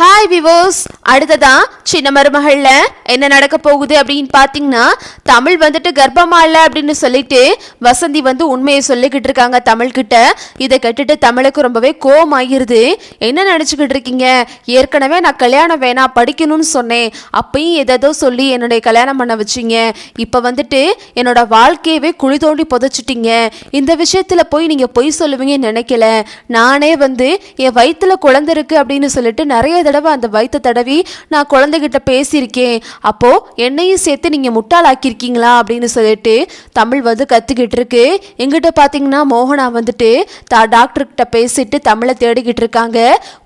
Hi விவோஸ் அடுத்ததான் சின்ன மருமகளில் என்ன நடக்க போகுது அப்படின்னு பார்த்தீங்கன்னா தமிழ் வந்துட்டு கர்ப்பமா இல்லை அப்படின்னு சொல்லிட்டு வசந்தி வந்து உண்மையை சொல்லிக்கிட்டு இருக்காங்க தமிழ்கிட்ட. இதை கேட்டுட்டு தமிழுக்கு ரொம்பவே கோவம் ஆகிருது என்ன நினச்சிக்கிட்டு இருக்கீங்க? ஏற்கனவே நான் கல்யாணம் வேணாம் படிக்கணும்னு சொன்னேன். அப்பயும் எதோ சொல்லி என்னுடைய கல்யாணம் பண்ண வச்சீங்க. இப்போ வந்துட்டு என்னோட வாழ்க்கையவே குழி தோண்டி புதைச்சிட்டிங்க. இந்த விஷயத்தில் போய் நீங்கள் பொய் சொல்லுவீங்கன்னு நினைக்கல. நானே வந்து என் வயிற்றுல குழந்தை இருக்கு அப்படின்னு சொல்லிட்டு நிறைய தடவை அந்த வயிற்ற தடவி நான் குழந்தைகிட்ட பேசியிருக்கேன். அப்போ என்னையும் சேர்த்து நீங்க முட்டாளாக்கியிருக்கீங்களா அப்படின்னு சொல்லிட்டு தமிழ் வந்து கத்துக்கிட்டு இருக்கு எங்கிட்ட பார்த்தீங்கன்னா மோகனா வந்துட்டு தா டாக்டர்கிட்ட பேசிட்டு தமிழை தேடிக்கிட்டு இருக்காங்க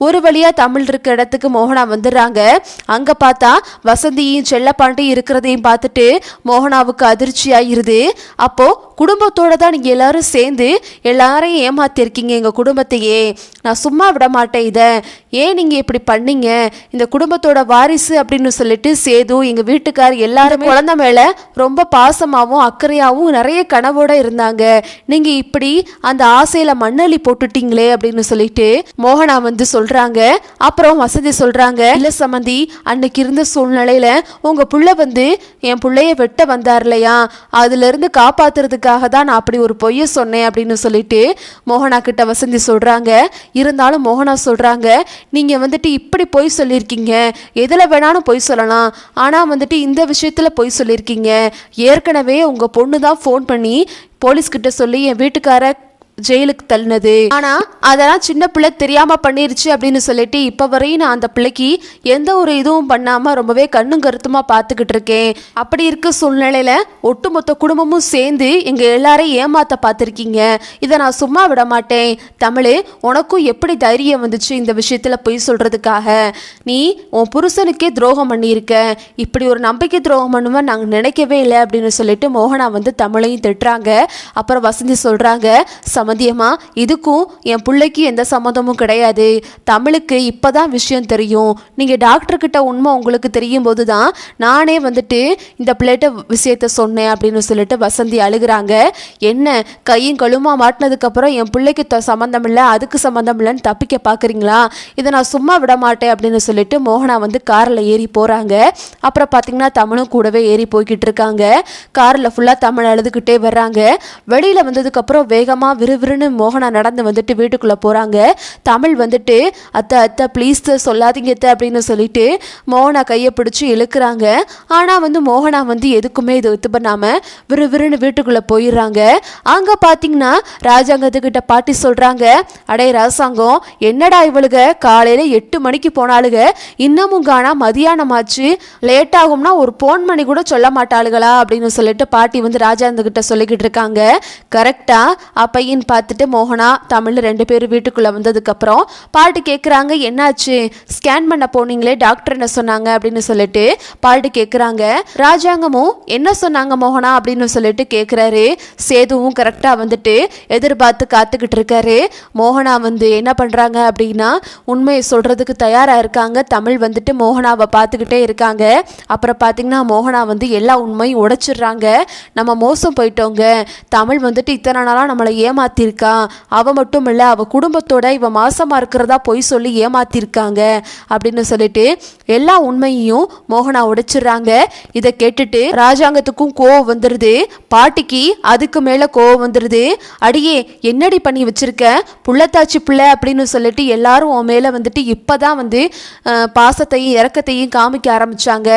ஒரு வழியா தமிழ் இருக்க இடத்துக்கு மோகனா வந்துடுறாங்க. அங்க பார்த்தா வசந்தியும் செல்லப்பாண்டியும் இருக்கிறதையும் பார்த்துட்டு மோகனாவுக்கு அதிர்ச்சி ஆயிருது அப்போ குடும்பத்தோட தான் நீங்க எல்லாரும் சேர்ந்து எல்லாரையும் ஏமாத்திருக்கீங்க எங்க குடும்பத்தையே. நான் சும்மா விட மாட்டேன் இதை. ஏன் நீங்க இப்படி பண்ணீங்க இந்த குடும்பத்தோட வாரிசு அப்படின்னு சொல்லிட்டு சேது எங்க வீட்டுக்கார் எல்லாருமே குழந்த மேல ரொம்ப பாசமாவும் அக்கறையாவும் நிறைய கனவோட இருந்தாங்க. நீங்க இப்படி அந்த ஆசையில மண்ணள்ளி போட்டுட்டீங்களே அப்படின்னு சொல்லிட்டு மோகனா வந்து சொல்றாங்க. அப்புறம் வசதி சொல்றாங்க. இல்ல சம்மந்தி அன்னைக்கு இருந்த சூழ்நிலையில உங்க புள்ள வந்து என் பிள்ளைய வெட்ட வந்தார் இல்லையா? அதுல இருந்து காப்பாத்துறதுக்காக தான் நான் அப்படி ஒரு பொய்ய சொன்னேன் அப்படின்னு சொல்லிட்டு மோகனா கிட்ட வசந்தி சொல்றாங்க. இருந்தாலும் மோகனா சொல்றாங்க நீங்க வந்துட்டு எப்படி பொய் சொல்லியிருக்கீங்க? எதில் வேணாலும் பொய் சொல்லலாம். ஆனால் வந்துட்டு இந்த விஷயத்தில் பொய் சொல்லியிருக்கீங்க. ஏற்கனவே உங்கள் பொண்ணு தான் ஃபோன் பண்ணி போலீஸ்கிட்ட சொல்லி என் வீட்டுக்கார ஜெயிலுக்கு தள்ளினது. ஆனா அதெல்லாம் சின்ன பிள்ளை தெரியாம பண்ணிருச்சு அப்படின்னு சொல்லிட்டு இப்ப வரையும் நான் அந்த பிள்ளைக்கு எந்த ஒரு இதுவும் பண்ணாம ரொம்பவே கண்ணும் கருத்துமா பார்த்துக்கிட்டு இருக்கேன். அப்படி இருக்க சூழ்நிலையில ஒட்டுமொத்த குடும்பமும் சேர்ந்து எங்க எல்லாரையும் ஏமாத்த பார்த்துருக்கீங்க. இதை நான் சும்மா விட மாட்டேன். தமிழ் உனக்கும் எப்படி தைரியம் வந்துச்சு இந்த விஷயத்துல பொய் சொல்றதுக்காக? நீ உன் புருஷனுக்கே துரோகம் பண்ணியிருக்க. இப்படி ஒரு நம்பிக்கை துரோகம் பண்ணுவேன் நாங்கள் நினைக்கவே இல்லை அப்படின்னு சொல்லிட்டு மோகனா வந்து தமிழையும் திட்டுறாங்க. அப்புறம் வசந்தி சொல்றாங்க சம்மந்தியம்மா இதுக்கும் என் பிள்ளைக்கு எந்த சம்மந்தமும் கிடையாது. தமிழுக்கு இப்போதான் விஷயம் தெரியும். நீங்கள் டாக்டர்கிட்ட உண்மை உங்களுக்கு தெரியும் போது தான் நானே வந்துட்டு இந்த பிள்ளைகிட்ட விஷயத்த சொன்னேன் அப்படின்னு சொல்லிட்டு வசந்தி அழுகுறாங்க. என்ன கையும் கழுமா மாட்டினதுக்கப்புறம் என் பிள்ளைக்கு த சம்மந்தம் இல்லை அதுக்கு சம்மந்தம் இல்லைன்னு தப்பிக்க பார்க்குறீங்களா இதை நான் சும்மா விட மாட்டேன் அப்படின்னு சொல்லிட்டு மோகனா வந்து காரில் ஏறி போகிறாங்க அப்புறம் பார்த்தீங்கன்னா தமிழும் கூடவே ஏறி போய்கிட்டு இருக்காங்க. காரில் ஃபுல்லாக தமிழ் அழுதுகிட்டே வர்றாங்க. வெளியில் வந்ததுக்கப்புறம் வேகமாக விறுவிறுன்னு மோகனா நடந்து வந்துட்டு வீட்டுக்குள்ளே போகிறாங்க தமிழ் வந்துட்டு அத்தை அத்தை ப்ளீஸ் சொல்லாதீங்க அத்தை அப்படின்னு சொல்லிட்டு மோகனா கையை பிடிச்சி இழுக்கிறாங்க. ஆனால் வந்து மோகனா வந்து எதுக்குமே இது இது பண்ணாமல் விறுவிறுன்னு வீட்டுக்குள்ளே போயிடுறாங்க. அங்கே பார்த்தீங்கன்னா ராஜாங்கத்துக்கிட்ட பாட்டி சொல்கிறாங்க அடே ராசாங்கம் என்னடா இவளுக? காலையில் எட்டு மணிக்கு போனாளுக. இன்னமும் காணா மதியானம் ஆச்சு. லேட் ஆகும்னா ஒரு போன் மணி கூட சொல்ல மாட்டாளுகளா? அப்படின்னு சொல்லிட்டு பாட்டி வந்து ராஜாந்தகிட்ட சொல்லிக்கிட்டு இருக்காங்க. அப்பையின் அப்படின்னு பார்த்துட்டு மோகனா தமிழ் ரெண்டு பேரும் வீட்டுக்குள்ளே வந்ததுக்கப்புறம் பாட்டு கேட்குறாங்க என்னாச்சு? ஸ்கேன் பண்ண போனீங்களே டாக்டர் என்ன சொன்னாங்க அப்படின்னு சொல்லிட்டு பாட்டு கேட்குறாங்க ராஜாங்கமும் என்ன சொன்னாங்க மோகனா அப்படின்னு சொல்லிட்டு கேட்குறாரு சேதுவும் கரெக்டாக வந்துட்டு எதிர்பார்த்து காத்துக்கிட்டு இருக்காரு. மோகனா வந்து என்ன பண்ணுறாங்க அப்படின்னா உண்மையை சொல்கிறதுக்கு தயாராக இருக்காங்க. தமிழ் வந்துட்டு மோகனாவை பார்த்துக்கிட்டே இருக்காங்க. அப்புறம் பார்த்தீங்கன்னா மோகனா வந்து எல்லா உண்மையும் உடைச்சிடுறாங்க. நம்ம மோசம் போயிட்டோங்க. தமிழ் வந்துட்டு இத்தனை நாளாக நம்மளை ஏமாத்திருக்கா? அவ மட்டும் இல்லை அவள் குடும்பத்தோட இவ மாசமாக இருக்கிறதா பொய் சொல்லி ஏமாத்திருக்காங்க அப்படின்னு சொல்லிட்டு எல்லா உண்மையையும் மோகனா உடைச்சிடுறாங்க. இதை கேட்டுட்டு ராஜாங்கத்துக்கும் கோவம் வந்துடுது பாட்டிக்கு அதுக்கு மேலே கோவம் வந்துடுது அடியே என்னடி பண்ணி வச்சிருக்க? புள்ளத்தாச்சி பிள்ளை அப்படின்னு சொல்லிட்டு எல்லாரும் உன் மேலே வந்துட்டு இப்போ தான் வந்து பாசத்தையும் இறக்கத்தையும் காமிக்க ஆரம்பிச்சாங்க.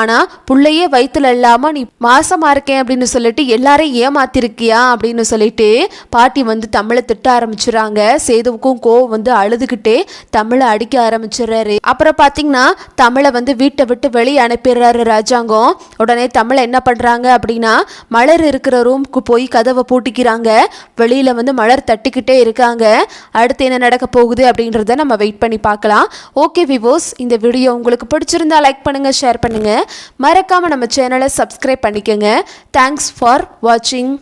ஆனால் பிள்ளையே வயிற்றுல இல்லாமல் நீ மாசமாக இருக்கேன் அப்படின்னு சொல்லிட்டு எல்லாரையும் ஏமாத்திருக்கியா அப்படின்னு சொல்லிட்டு பாட்டி வந்து தமிழை திட்ட ஆரம்பிச்சிடுறாங்க சேதுவுக்கும் கோவம் வந்து அழுதுகிட்டே தமிழை அடிக்க ஆரம்பிச்சிடுறாரு அப்புறம் பார்த்தீங்கன்னா தமிழை வந்து வீட்டை விட்டு வெளியே அனுப்பிடுறாரு ராஜாங்கம். உடனே தமிழை என்ன பண்ணுறாங்க அப்படின்னா மலர் இருக்கிற ரூமுக்கு போய் கதவை பூட்டிக்கிறாங்க. வெளியில் வந்து மலர் தட்டிக்கிட்டே இருக்காங்க. அடுத்து என்ன நடக்க போகுது அப்படின்றத நம்ம வெயிட் பண்ணி பார்க்கலாம். ஓகே விவோஸ் இந்த வீடியோ உங்களுக்கு பிடிச்சிருந்தா லைக் பண்ணுங்கள் ஷேர் பண்ணுங்கள் மறக்காமல் நம்ம சேனலை சப்ஸ்கிரைப் பண்ணிக்கோங்க. தேங்க்ஸ் ஃபார் வாட்சிங்